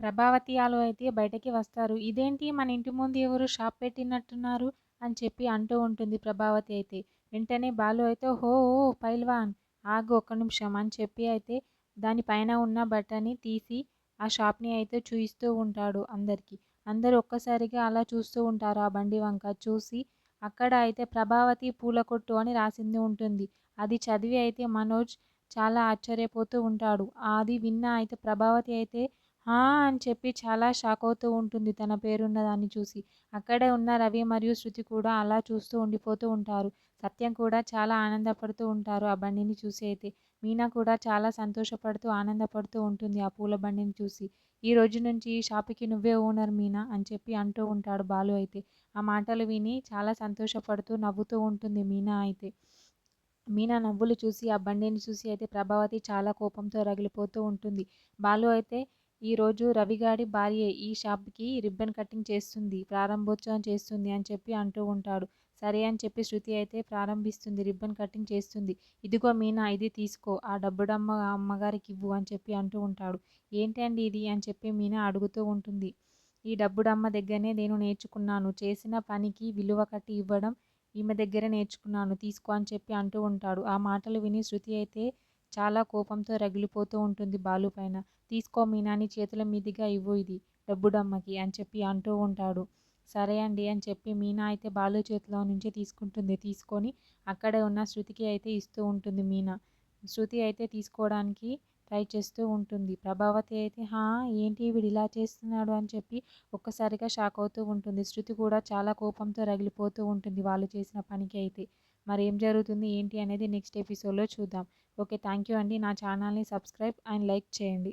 ప్రభావతి ఆలు అయితే బయటకి వస్తారు. ఇదేంటి? మన ఇంటి ముందు ఎవరు షాప్ పెట్టినట్టున్నారు అని చెప్పి అంటూ ఉంటుంది ప్రభావతి అయితే. వెంటనే బాలు అయితే హో ఓ పైల్వాన్ ఆగు ఒక్క నిమిషం అని చెప్పి అయితే దానిపైన ఉన్న బట్టని తీసి ఆ షాప్ని అయితే చూపిస్తూ ఉంటాడు అందరికీ. అందరూ ఒక్కసారిగా అలా చూస్తూ ఉంటారు ఆ బండి వంక. చూసి అక్కడ అయితే ప్రభావతి పూల కొట్టు అని రాసింది ఉంటుంది. అది చదివి అయితే మనోజ్ చాలా ఆశ్చర్యపోతూ ఉంటాడు. అది విన్న అయితే ప్రభావతి అయితే అని చెప్పి చాలా షాక్ అవుతూ ఉంటుంది తన పేరున్న దాన్ని చూసి. అక్కడే ఉన్న రవి మరియు శృతి కూడా అలా చూస్తూ ఉండిపోతూ ఉంటారు. సత్యం కూడా చాలా ఆనందపడుతూ ఉంటారు ఆ బండిని చూసి అయితే. మీనా కూడా చాలా సంతోషపడుతూ ఆనందపడుతూ ఉంటుంది ఆ పూల బండిని చూసి. ఈ రోజు నుంచి ఈ షాపుకి నువ్వే ఓనర్ మీనా అని చెప్పి అంటూ ఉంటాడు బాలు అయితే. ఆ మాటలు విని చాలా సంతోషపడుతూ నవ్వుతూ ఉంటుంది మీనా అయితే. మీనా నవ్వులు చూసి ఆ బండిని చూసి అయితే ప్రభావతి చాలా కోపంతో రగిలిపోతూ ఉంటుంది. బాలు అయితే ఈరోజు రవిగాడి భార్య ఈ షాప్కి రిబ్బన్ కటింగ్ చేస్తుంది ప్రారంభోత్సవం చేస్తుంది అని చెప్పి అంటూ ఉంటాడు. సరే అని చెప్పి శృతి అయితే ప్రారంభిస్తుంది రిబ్బన్ కటింగ్ చేస్తుంది. ఇదిగో మీనా ఇది తీసుకో ఆ డబ్బుడమ్మ అమ్మగారికి ఇవ్వు అని చెప్పి అంటూ ఉంటాడు. ఏంటండి ఇది అని చెప్పి మీనా అడుగుతూ ఉంటుంది. ఈ డబ్బుడమ్మ దగ్గరనే నేను నేర్చుకున్నాను. చేసిన పనికి విలువ కట్టి ఇవ్వడం ఈమె దగ్గర నేర్చుకున్నాను. తీసుకో అని చెప్పి అంటూ ఉంటాడు. ఆ మాటలు విని శృతి అయితే చాలా కోపంతో రగిలిపోతూ ఉంటుంది బాలు పైన. తీసుకో మీనాని చేతుల మీదుగా ఇవ్వు ఇది డబ్బుడమ్మకి అని చెప్పి అంటూ ఉంటాడు. సరే అండి అని చెప్పి మీనా అయితే బాలు చేతిలో నుంచి తీసుకుంటుంది. తీసుకొని అక్కడే ఉన్న శృతికి అయితే ఇస్తూ ఉంటుంది మీనా. శృతి అయితే తీసుకోవడానికి ట్రై చేస్తూ ఉంటుంది. ప్రభావతి అయితే హా ఏంటి వీడు ఇలా చేస్తున్నాడు అని చెప్పి ఒక్కసారిగా షాక్ అవుతూ ఉంటుంది. శృతి కూడా చాలా కోపంతో రగిలిపోతూ ఉంటుంది వాళ్ళు చేసిన పనికి అయితే. మరి ఏం జరుగుతుంది ఏంటి అనేది నెక్స్ట్ ఎపిసోడ్లో చూద్దాం. ఓకే థ్యాంక్ యూ అండి. నా ఛానల్ని సబ్స్క్రైబ్ అండ్ లైక్ చేయండి.